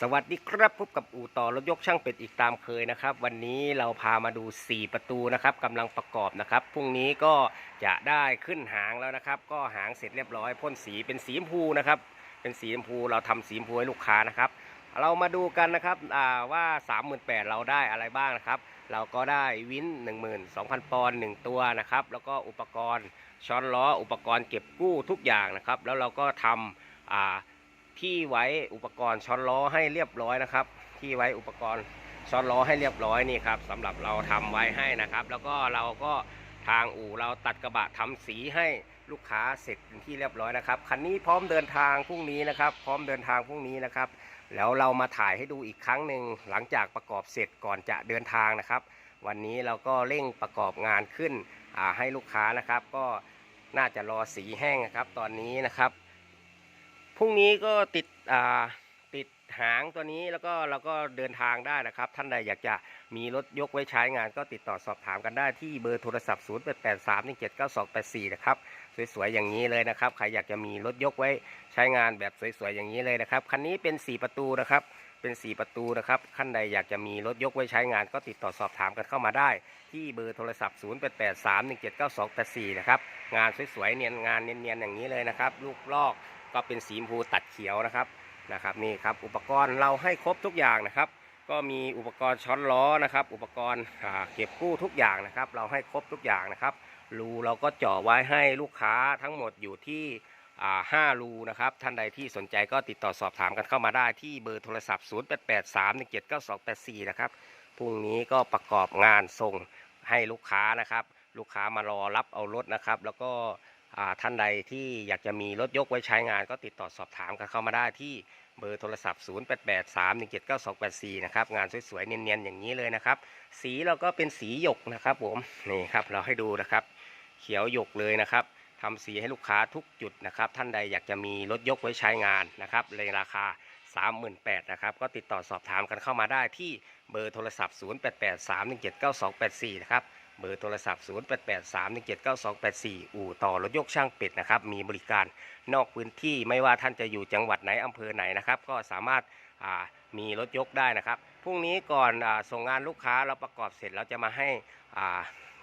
สวัสดีครับพบกับอู่ต่อรถยกช่างเป็ดอีกตามเคยนะครับ วันนี้เราพามาดู 4 ประตูนะครับกำลังประกอบนะครับพรุ่งนี้ก็จะได้ขึ้นหางแล้วนะครับ ก็หางเสร็จเรียบร้อยพ่นสีเป็นสีชมพูนะครับ เป็นสีชมพูเราทำสีชมพูให้ลูกค้านะครับ เรามาดูกันนะครับอ่าว่า 38,000เราได้อะไรบ้างนะครับ เราก็ได้วิน12,000 ปอนด์1ตัวนะครับ แล้วก็อุปกรณ์ช้อนล้ออุปกรณ์เก็บกู้ทุกอย่างนะครับ แล้วเราก็ทำอ่า ที่ไว้อุปกรณ์ช้อนล้อให้เรียบร้อยนะครับ ที่ไว้อุปกรณ์ช้อนล้อให้เรียบร้อยนี่ครับสำหรับเราทำไว้ให้นะครับ แล้วก็เราก็ทางอู่เราตัดกระบะทำสีให้ลูกค้าเสร็จเป็นที่เรียบร้อยนะครับคันนี้พร้อมเดินทางพรุ่งนี้นะครับ พร้อมเดินทางพรุ่งนี้นะครับ แล้วเรามาถ่ายให้ดูอีกครั้งหนึ่งหลังจากประกอบเสร็จก่อนจะเดินทางนะครับ วันนี้เราก็เร่งประกอบงานขึ้นให้ลูกค้านะครับ ก็น่าจะรอสีแห้งนะครับ ตอนนี้นะครับ พรุ่งนี้ก็ติดอ่าติดหางตัวนี้แล้วก็เราก็เดินทางได้นะครับ ท่านใดอยากจะมีรถยกไว้ใช้งาน ก็ติดต่อสอบถามกันได้ที่เบอร์โทรศัพท์ 0 8 8 3 1 7 9 2 8 4 นะครับ สวยๆ อย่างนี้เลยนะครับ ใครอยากจะมีรถยกไว้ใช้งานแบบสวยๆ อย่างนี้เลยนะครับ คันนี้เป็น 4 ประตูนะครับ เป็น 4 ประตูนะครับท่านใดอยากจะมีรถยกไว้ใช้งาน ก็ติดต่อสอบถามกันเข้ามาได้ ที่เบอร์โทรศัพท์ 0 8 8 3 1 7 9 2 8 4 นะครับ งานสวยๆ เนียนงานเนียนๆ อย่างนี้เลยนะครับ ลูกลอก ก็เป็นสีชมพูตัดเขียวนะครับนะครับนี่ครับอุปกรณ์เราให้ครบทุกอย่างนะครับ ก็มีอุปกรณ์ช้อนล้อนะครับ อุปกรณ์เก็บกู้ทุกอย่างนะครับ เราให้ครบทุกอย่างนะครับรูเราก็เจาะไว้ให้ลูกค้าทั้งหมดอยู่ที่ห้ารูนะครับท่านใดที่สนใจก็ติดต่อสอบถามกันเข้ามาได้ที่เบอร์โทรศัพท์ 0 8 8 3 1 7 9 2 8 4 นะครับพรุ่งนี้ก็ประกอบงานส่งให้ลูกค้านะครับ ลูกค้ามารอรับเอารถนะครับ แล้วก็ ท่านใดที่อยากจะมีรถยกไว้ใช้งานก็ติดต่อสอบถามกันเข้ามาได้ที่เบอร์โทรศัพท์ 0 8 8 3 1 7 9 2 8 4 นะครับ งานสวยๆ เนียนๆ อย่างนี้เลยนะครับ สีเราก็เป็นสีหยกนะครับผม นี่ครับ เราให้ดูนะครับ เขียวหยกเลยนะครับทำสีให้ลูกค้าทุกจุดนะครับ ท่านใดอยากจะมีรถยกไว้ใช้งานนะครับในราคา 38,000นะครับ ก็ติดต่อสอบถามกันเข้ามาได้ที่เบอร์โทรศัพท์ 0 8 8 3 1 7 9 2 8 4 นะครับ เบอร์โทรศัพท์ 0 8 8 3 1 7 9 2 8 4 อู่ต่อรถยกช่างเป็ดนะครับ มีบริการนอกพื้นที่ไม่ว่าท่านจะอยู่จังหวัดไหนอำเภอไหนนะครับ ก็สามารถามีรถยกได้นะครับพรุ่งนี้ก่อนอส่งงานลูกค้าเราประกอบเสร็จเราจะมาให้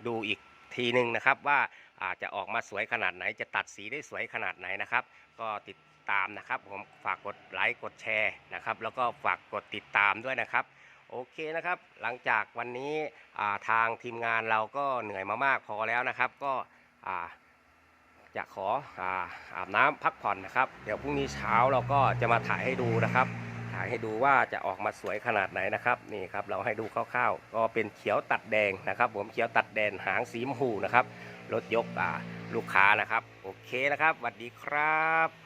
ดูอีกทีหนึ่งนะครับว่าอาจะออกมาสวยขนาดไหน จะตัดสีได้สวยขนาดไหนนะครับ ก็ติดตามนะครับ ผมฝากกดไลค์กดแชร์นะครับ แล้วก็ฝากกดติดตามด้วยนะครับ โอเคนะครับ หลังจากวันนี้าทางทีมงานเราก็เหนื่อยมามากพอแล้วนะครับ ก็อาจะขออาอาบน้ำพักผ่อนนะครับ เดี๋ยวพรุ่งนี้เช้าเราก็จะมาถ่ายให้ดูนะครับ ถ่ายให้ดูว่าจะออกมาสวยขนาดไหนนะครับ นี่ครับเราให้ดูคร่าวๆ ก็เป็นเขียวตัดแดงนะครับ ผมเขียวตัดแดงหางสีมพูนะครับ รถยกลูกค้านะครับ โอเคนะครับสวัสดีครับ